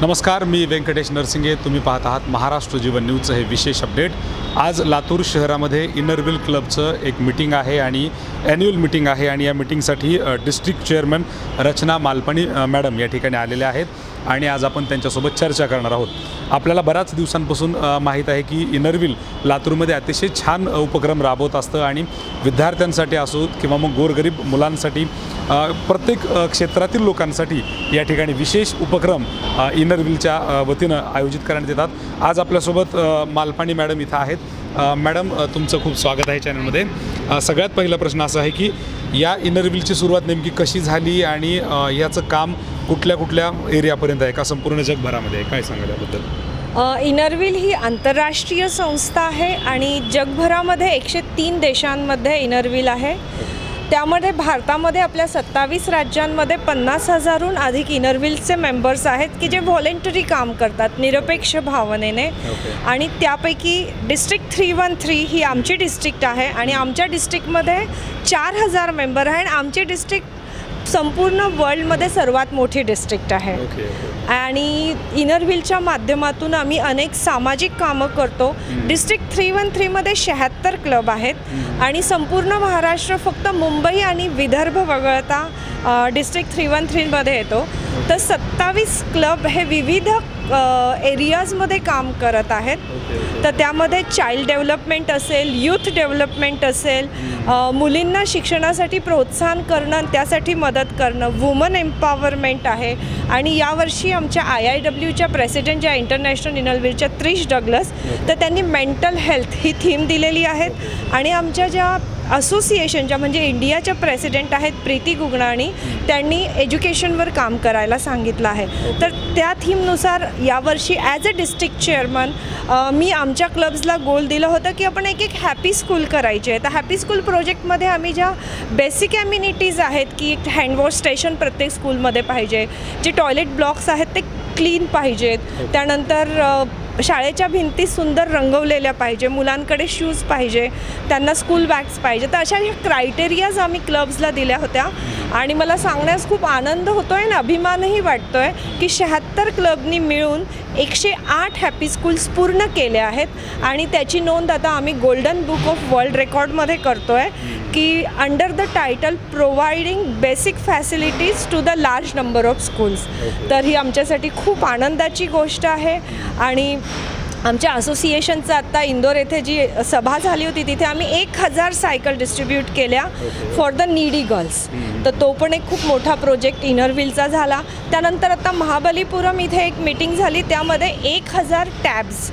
नमस्कार मी व्यंकटेश नरसिंगे. तुम्ही पाहत आहात महाराष्ट्र जीवन न्यूजचं हे विशेष अपडेट. आज लातूर शहरामध्ये इनरविल क्लबचं एक मिटिंग आहे आणि ॲन्युअल मिटिंग आहे आणि या मिटिंगसाठी district chairman Rachana Malpani madam या ठिकाणी आलेल्या आहेत. आणि आज आपण त्यांच्यासोबत चर्चा करणार आहोत. आपल्याला बऱ्याच दिवसांपासून माहीत आहे की इनरविल लातूरमध्ये अतिशय छान उपक्रम राबवत असतं आणि विद्यार्थ्यांसाठी असो किंवा मग गोरगरीब मुलांसाठी प्रत्येक क्षेत्रातील लोकांसाठी या ठिकाणी विशेष उपक्रम इनरविलच्या वतीनं आयोजित करण्यात येतात. आज आपल्यासोबत मालपाणी मॅडम इथं आहेत. मॅडम तुमचं खूप स्वागत आहे चॅनलमध्ये. सगळ्यात पहिला प्रश्न असा आहे की या इनरविलची सुरुवात नेमकी कशी झाली आणि याचं काम कुठल्या कुठल्या एरियापर्यंत आहे? का संपूर्ण जगभरामध्ये आहे? काय सांगाल याबद्दल? अ, इनरव्हिल ही आंतरराष्ट्रीय संस्था आहे आणि जगभरामध्ये एकशे तीन देशांमध्ये इनरव्हिल आहे. त्यामध्ये भारतामध्ये आपल्या सत्तावीस राज्यांमध्ये पन्नास हजारहून अधिक इनरव्हिलचे मेंबर्स आहेत की जे व्हॉलेंटरी काम करतात निरपेक्ष भावनेने. ओके. आणि त्यापैकी डिस्ट्रिक्ट थ्री वन थ्री ही आमची डिस्ट्रिक्ट आहे आणि आमच्या डिस्ट्रिक्टमध्ये चार हजार मेंबर आहे आणि आमची डिस्ट्रिक्ट संपूर्ण वर्ल्डमध्ये सर्वात मोठी डिस्ट्रिक्ट आहे. आणि इनरव्हिलच्या माध्यमातून आम्ही अनेक सामाजिक कामं करतो. डिस्ट्रिक्ट थ्री वन थ्रीमध्ये शहात्तर क्लब आहेत. आणि संपूर्ण महाराष्ट्र फक्त मुंबई आणि विदर्भ वगळता डिस्ट्रिक्ट थ्री वन थ्रीमध्ये येतो. तर सत्तावीस क्लब हे विविध एरियाजमध्ये काम करत आहेत. तर त्यामध्ये चाइल्ड डेव्हलपमेंट असेल यूथ डेव्हलपमेंट असेल मुलींना शिक्षणासाठी प्रोत्साहन करणं त्यासाठी मदत करणं वुमन एम्पॉवरमेंट आहे. आणि यावर्षी आमच्या आय आय डब्ल्यूच्या प्रेसिडेंट ज्या इंटरनॅशनल इनलवीरच्या त्रिश डगलस तर त्यांनी मेंटल हेल्थ ही थीम दिलेली आहेत आणि आमच्या ज्या असोसिएशनच्या म्हणजे इंडियाच्या प्रेसिडेंट आहेत प्रीती गुगणाणी त्यांनी एज्युकेशनवर काम करायला सांगितलं आहे. तर त्या थीमनुसार यावर्षी ॲज अ डिस्ट्रिक्ट चेअरमन मी आमच्या क्लब्सला गोल दिलं होतं की आपण एक एक हॅपी स्कूल करायची. आहे तर हॅपी स्कूल प्रोजेक्टमध्ये आम्ही ज्या बेसिक ॲम्युनिटीज आहेत की एक हँडवॉश स्टेशन प्रत्येक स्कूलमध्ये पाहिजे जे टॉयलेट ब्लॉक्स आहेत ते क्लीन पाहिजेत. त्यानंतर अ, शाळेच्या भिंती सुंदर रंगवलेल्या पाहिजे मुलांकडे शूज पाहिजे त्यांना स्कूल बॅग्स पाहिजे. तर अशा ह्या क्रायटेरियाज आम्ही क्लब्सला दिल्या होत्या. आणि मला सांगण्यास खूप आनंद होतो आहे आणि अभिमानही वाटतो आहे की शहात्तर क्लबनी मिळून एकशे आठ हॅपी स्कूल्स पूर्ण केल्या आहेत. आणि त्याची नोंद आता आम्ही गोल्डन बुक ऑफ वर्ल्ड रेकॉर्डमध्ये करतो आहे की under the title providing basic facilities to the large number of schools तर ही आमच्यासाठी खूप आनंदाची गोष्ट आहे. आणि आमच्या असोसिएशनचं आत्ता इंदोर येथे जी सभा झाली होती तिथे आम्ही एक हजार सायकल डिस्ट्रीब्यूट केल्या फॉर द नीडी गर्ल्स तर तो पण एक खूप मोठा प्रोजेक्ट इनरव्हिलचा झाला. त्यानंतर आता महाबलीपुरम इथे एक मीटिंग झाली त्यामध्ये एक हजार टॅब्स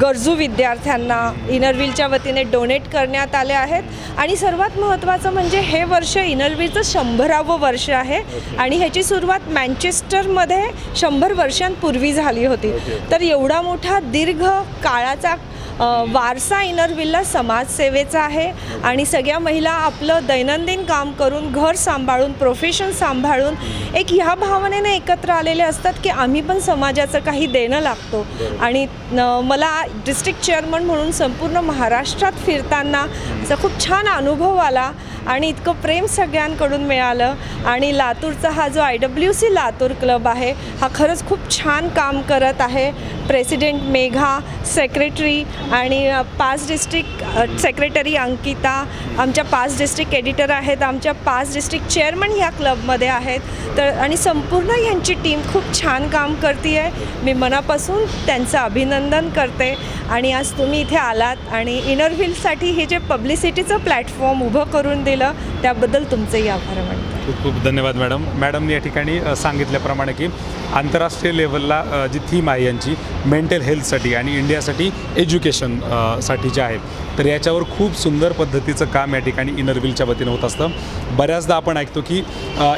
गरजू विद्यार्थ्यांना इनरव्हिलच्या वतीने डोनेट करण्यात आले आहेत. आणि सर्वात महत्त्वाचं म्हणजे हे वर्ष इनरव्हिलचं शंभरावं वर्ष आहे. आणि ह्याची सुरुवात मँचेस्टरमध्ये शंभर वर्षांपूर्वी झाली होती. तर एवढा मोठा दीर्घ काळाचा वारसा इनरव्हिलला समाजसेवेचा आहे आणि सगळ्या महिला आपलं दैनंदिन काम करून घर सांभाळून प्रोफेशन सांभाळून एक ह्या भावनेने एकत्र आलेले असतात की आम्ही पण समाजाचं काही देणं लागतो. आणि मला डिस्ट्रिक्ट चेअरमन म्हणून संपूर्ण महाराष्ट्रात फिरताना असा खूप छान अनुभव आला आणि इतकं प्रेम सगळ्यांकडून मिळालं. आणि लातूरचा हा जो I W C Latur club आहे हा खरंच खूप छान काम करत आहे. प्रेसिडेंट मेघा सेक्रेटरी आणि पाच डिस्ट्रिक्ट सेक्रेटरी अंकिता आमच्या पाच डिस्ट्रिक्ट एडिटर आहेत आमच्या पाच डिस्ट्रिक्ट चेअरमन ह्या क्लबमध्ये आहेत. तर आणि संपूर्ण यांची टीम खूप छान काम करते आहे मी मनापासून त्यांचं अभिनंदन करते. आणि आज तुम्ही इथे आलात आणि इनरव्हिलसाठी हे जे पब्लिसिटीचं प्लॅटफॉर्म उभं करून दिलं त्याबद्दल तुमचेही आभार मानतो. खूप खूप धन्यवाद मॅडम. मॅडमने या ठिकाणी सांगितल्याप्रमाणे की आंतरराष्ट्रीय लेवलला जी थीम आहे यांची मेंटल हेल्थसाठी आणि इंडियासाठी एज्युकेशनसाठी जे आहे. तर याच्यावर खूप सुंदर पद्धतीचं काम या ठिकाणी इनरव्हिलच्या वतीनं होत असतं. बऱ्याचदा आपण ऐकतो की अ,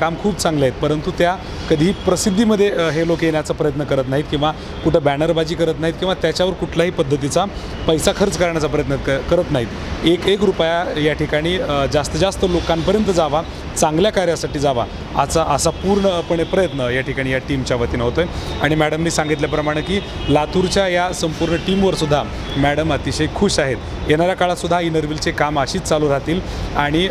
काम खूप चांगले आहेत परंतु त्या कधीही प्रसिद्धीमध्ये हे लोक येण्याचा प्रयत्न करत नाहीत किंवा कुठं बॅनरबाजी करत नाहीत किंवा त्याच्यावर कुठलाही पद्धतीचा पैसा खर्च करण्याचा प्रयत्न क करत नाहीत. एक एक रुपया या ठिकाणी जास्त जास्तीत जास्त लोकांपर्यंत जावा चांगल्या कार्यासाठी जावा असा असा पूर्णपणे प्रयत्न या ठिकाणी या टीमच्या वतीनं होतोय. आणि मॅडमनी सांगितल्याप्रमाणे की लातूरच्या या संपूर्ण टीमवर सुद्धा मॅडम अतिशय खुश आहेत. येणाऱ्या काळात सुद्धा इनरव्हीलचे काम अशीच चालू राहतील आणि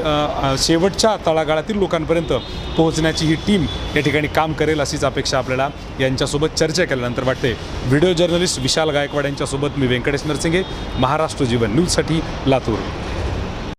शेवटच्या तळागाळातील लोकांपर्यंत पोहोचण्याची ही टीम या ठिकाणी काम करेल अशीच अपेक्षा आपल्याला यांच्यासोबत चर्चा केल्यानंतर वाटते. व्हिडिओ जर्नलिस्ट विशाल गायकवाड यांच्यासोबत मी व्यंकटेश नरसिंगे महाराष्ट्र जीवन न्यूजसाठी लातूर.